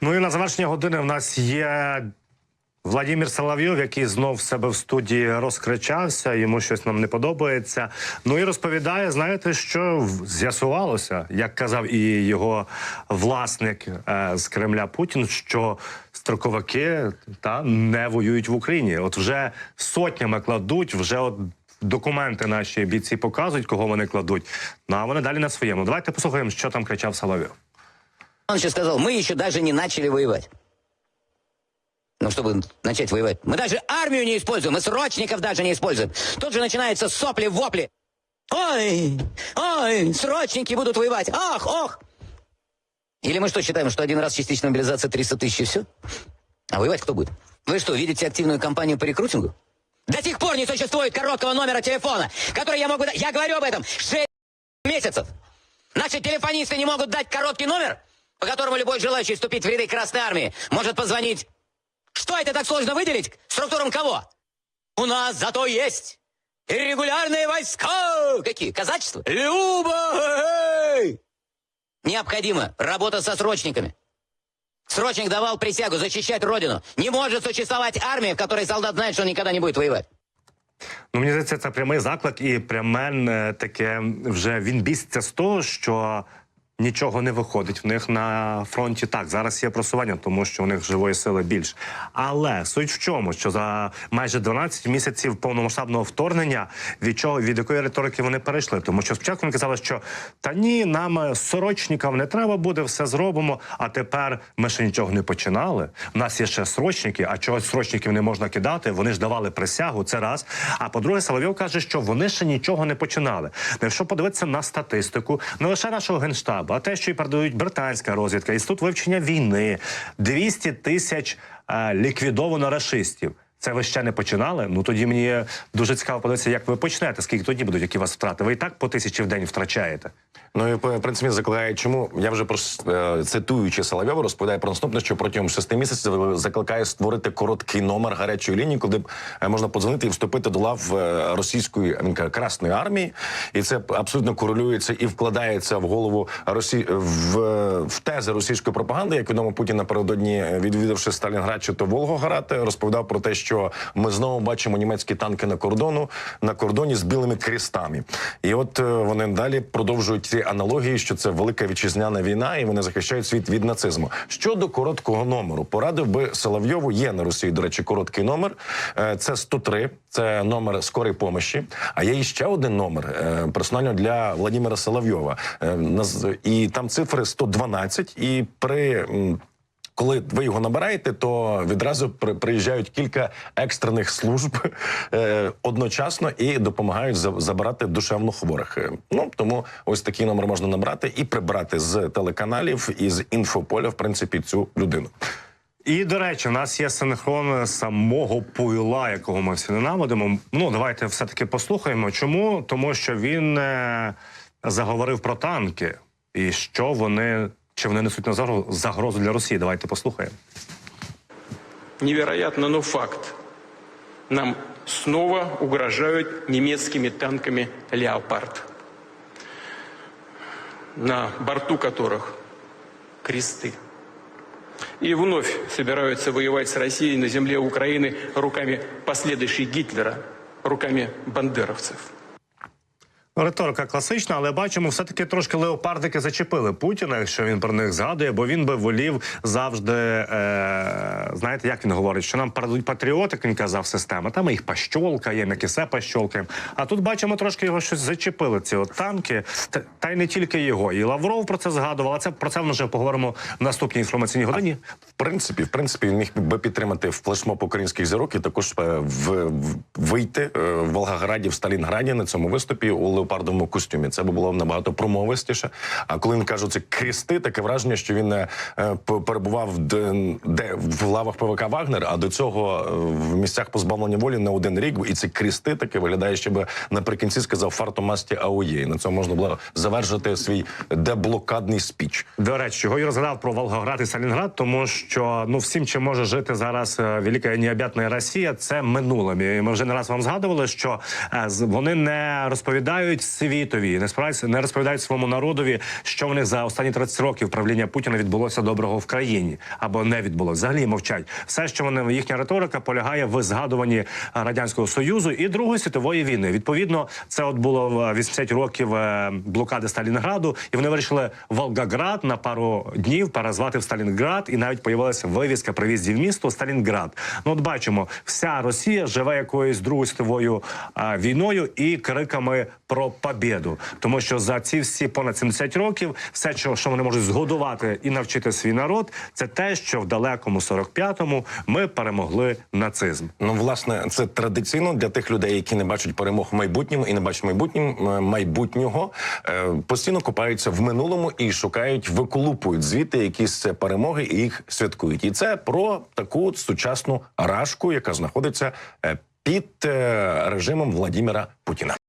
Ну і на завершення години в нас є Владимир Соловйов, який знов в себе в студії розкричався, йому щось нам не подобається. Ну і розповідає, знаєте, що з'ясувалося, як казав і його власник е, з Кремля Путін, що строковики та не воюють в Україні. От вже сотнями кладуть, вже от. Документи наші бійці показують, кого вони кладуть. Ну а вони далі на своєму. Давайте послухаємо, що там кричав Соловйов. Он еще сказал, мы еще даже не начали воевать. Ну, чтобы начать воевать. Мы даже армию не используем, мы срочников даже не используем. Тут же начинаются сопли-вопли. Ой, ой, срочники будут воевать. Ах, ох. Или мы что, считаем, что один раз частичная мобилизация 300 тысяч и все? А воевать кто будет? Вы что, видите активную кампанию по рекрутингу? До сих пор не существует короткого номера телефона, который я могу. Я говорю об этом 6 месяцев. Наши телефонисты не могут дать короткий номер, по которому любой желающий вступить в ряды Красной Армии может позвонить. Что это так сложно выделить? Структурам кого? У нас зато есть регулярные войска. Какие? Казачество? Люба! эй! Необходима работа со срочниками. Срочник давал присягу защищать Родину. Не может существовать армия, в которой солдат знает, что он никогда не будет воевать. Ну, мені здається, це прямий заклик, і пряме е, таке вже він біситься з того, що нічого не виходить в них на фронті. Так, зараз є просування, тому що у них живої сили більше. Але суть в чому, що за майже 12 місяців повномасштабного вторгнення від чого від якої риторики вони перейшли? Тому що спочатку вони казали, що та ні, нам е, срочникам не треба буде, все зробимо. А тепер ми ще нічого не починали. У нас є ще срочники, а чогось срочників не можна кидати. Вони ж давали присягу. Це раз. А по-друге, Соловйов каже, що вони ще нічого не починали. Ну, Якщо подивитися на статистику, не лише нашого генштабу, а те, що і передають британська розвідка, інститут вивчення війни, 200 тисяч е, ліквідовано рашистів. Це ви ще не починали? Ну тоді мені дуже цікаво подивитися, як ви почнете, скільки тоді будуть, які вас втрати. Ви і так по тисячі в день втрачаєте. Ну і в принципі закликає, чому я вже про е, цитуючи Соловйова, розповідає про наступне, що протягом шести місяців закликає створити короткий номер гарячої лінії, куди б е, можна подзвонити і вступити до лав е, російської красної армії, і це абсолютно корелюється і вкладається в голову Росі... в, в тези російської пропаганди. Як відомо, Путін напередодні відвідавши Сталінград чи то Волгоград, розповідав про те, що ми знову бачимо німецькі танки на кордону на кордоні з білими крестами. І от е, вони далі продовжують ці аналогії, що це велика вітчизняна війна, і вони захищають світ від нацизму. Щодо короткого номеру, порадив би Соловйову. Є на Росії, до речі, короткий номер. Е, Це 103, це номер скорої помощі. А є іще один номер е, персонально для Владимира Соловйова. І там цифри 112. І при коли ви його набираєте, то відразу приїжджають кілька екстрених служб е, одночасно і допомагають забирати душевно хворих. Е, Ну тому ось такий номер можна набрати і прибрати з телеканалів і з інфополя, в принципі, цю людину. І до речі, у нас є синхрон самого пуйла, якого ми всі ненавидимо. Ну давайте все таки послухаємо. Чому? Тому що він е, заговорив про танки і що вони чи вони несуть на загрозу, загрозу для Росії. Давайте послухаємо. Невероятно, но факт. Нам снова угрожают немецкими танками «Леопард», на борту которых кресты. И вновь собираются воевать с Россией на земле Украины руками последующей Гитлера, руками бандеровцев. Риторика класична, але бачимо, все-таки трошки леопардики зачепили Путіна, якщо він про них згадує, бо він би волів завжди. Е, знаєте, як він говорить, що нам передадуть патріотик, він казав система. Там їх пащолкає, м'якісе пащолкаємо. А тут бачимо, трошки його щось зачепили. Ці от танки, та, й не тільки його. І Лавров про це згадував. А це про це ми вже поговоримо в наступній інформаційній годині. В принципі, в принципі, він міг би підтримати флешмоб українських зірок і також е, в, в вийти е, в Волгограді, в Сталінграді на цьому виступі у леопардовому костюмі. Це би було набагато промовистіше. А коли він каже, це крісти, таке враження, що він е, е, перебував де, в лавах ПВК Вагнер, а до цього е, в місцях позбавлення волі не один рік. І ці крісти таке виглядає, щоб наприкінці сказав фартомасті АОЄ. На цьому можна було завершити свій деблокадний спіч. До речі, його і розгадав про Волгоград і Сталінград, тому що ну всім, чим може жити зараз е, велика необ'ятна Росія, це минулим. І ми вже не раз вам згадували, що вони не розповідають розповідають світові, не не розповідають своєму народові, що в них за останні 30 років правління Путіна відбулося доброго в країні або не відбулося. Взагалі мовчать. Все, що вони їхня риторика полягає в згадуванні радянського союзу і Другої світової війни. Відповідно, це от було в 80 років е, блокади Сталінграду, і вони вирішили Волгоград на пару днів перезвати в Сталінград, і навіть появилася вивіска при в місто Сталінград. Ну от бачимо, вся Росія живе якоюсь другою світовою війною і криками про побєду. Тому що за ці всі понад 70 років все, що, що вони можуть згодувати і навчити свій народ, це те, що в далекому 45-му ми перемогли нацизм. Ну, власне, це традиційно для тих людей, які не бачать перемог в майбутньому і не бачать майбутнім е, майбутнього, е, постійно копаються в минулому і шукають, виколупують звідти якісь перемоги і їх святкують. І це про таку сучасну рашку, яка знаходиться е, під режимом Владіміра Путіна.